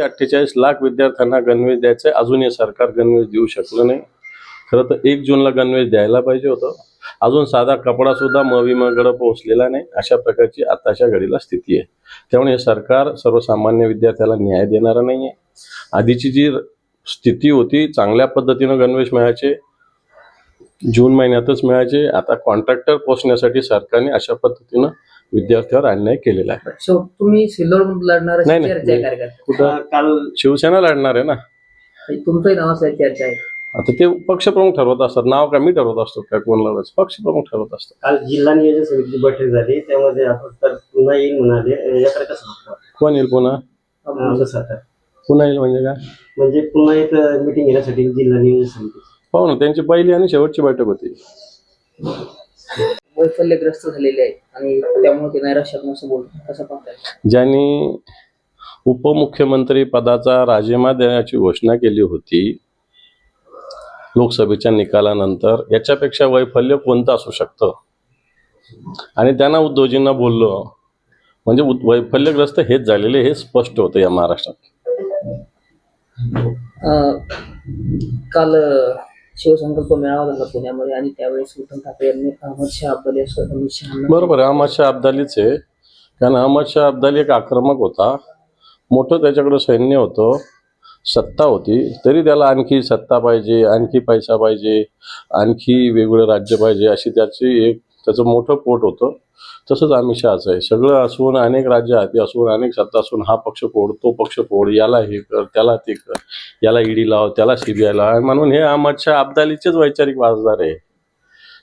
अठ्ठेचाळीस लाख विद्यार्थ्यांना गणवेश द्यायचे अजूनही सरकार गणवेश देऊ शकलं नाही. खरं तर एक जूनला गणवेश द्यायला पाहिजे होतं. अजून साधा कपडा सुद्धा मविमाकडे पोहोचलेला नाही. अशा प्रकारची आताच्या घडीला स्थिती आहे. त्यामुळे हे सरकार सर्वसामान्य विद्यार्थ्याला न्याय देणारं नाही आहे आधीची जी स्थिती होती चांगल्या पद्धतीनं गणवेश मिळायचे जून महिन्यातच मिळायचे. आता कॉन्ट्रॅक्टर पोचण्यासाठी सरकारने अशा पद्धतीनं विद्यार्थ्यावर अन्याय केलेला आहे. तुम्ही सिल्लोड लढणार नाही, नाही. चर्चा आहे कार्यकर्ते कुठं काल शिवसेना लढणार आहे ना. तुमचंही नाव असं चर्चा आहे. आता ते पक्षप्रमुख ठरवत असतात. नाव का मी ठरवत असतो का? कोण लढवायचं? पक्षप्रमुख ठरवत असतात. काल जिल्हा नियोजन समितीची बैठक झाली. त्यामध्ये आपण तर पुन्हा येईल म्हणाले. अं, याकडे कसं बघता? कोण येईल पुन्हा? अं, कसं आता? पुन्हा येईल म्हणजे काय? म्हणजे पुन्हा एक मिटिंग घेण्यासाठी जिल्हा नियोजन समिती. पाहू ना त्यांची पहिली आणि शेवटची बैठक होती. वैफल्यग्रस्त झालेले आहे आणि त्यामुळे ते नैराश्यात असं बोलतो. कसं पाहताय ज्यांनी उपमुख्यमंत्री पदाचा राजीनामा देण्याची घोषणा केली होती लोकसभेच्या निकालानंतर याच्यापेक्षा वैफल्य कोणतं असू शकतं? आणि त्यांना उद्धवजींना बोललो म्हणजे वैफल्यग्रस्त हेच झालेले हे स्पष्ट होतं या महाराष्ट्रात. काल शिवसंकल्प मेळावा झाला पुण्यामध्ये आणि त्यावेळेस उद्धव ठाकरे यांनी अहमद शाह अब्दाली असं अमित शहा बरोबर आहे. अहमद शाह अब्दालीच आहे. कारण अहमद शाह अब्दाली एक आक्रमक होता. मोठं त्याच्याकडं सैन्य होतं. सत्ता होती. तरी त्याला आणखी सत्ता पाहिजे आणखी पैसा पाहिजे आणखी वेगवेगळं राज्य पाहिजे अशी त्याची एक त्याचं मोठं पोट होतं. तसंच अमित शहाचं आहे. सगळं असून अनेक राज्य हाती असून अनेक सत्ता असून हा पक्ष फोड तो पक्ष फोड याला हे कर त्याला ते कर. याला ईडी लाव त्याला सीबीआय लाव. म्हणून हे अहमद शाह अब्दालीचेच वैचारिक वारसदार आहे.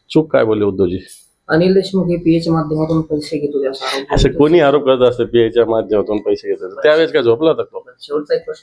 चूक काय बोलले उद्धवजी? अनिल देशमुख हे पीएच माध्यमातून पैसे घेत होते असा आरोप असं कोणी आरोप करत असतं पीआयच्या माध्यमातून पैसे घेतात त्यावेळेस काय झोपला होता तो? शेवटचा एक प्रश्न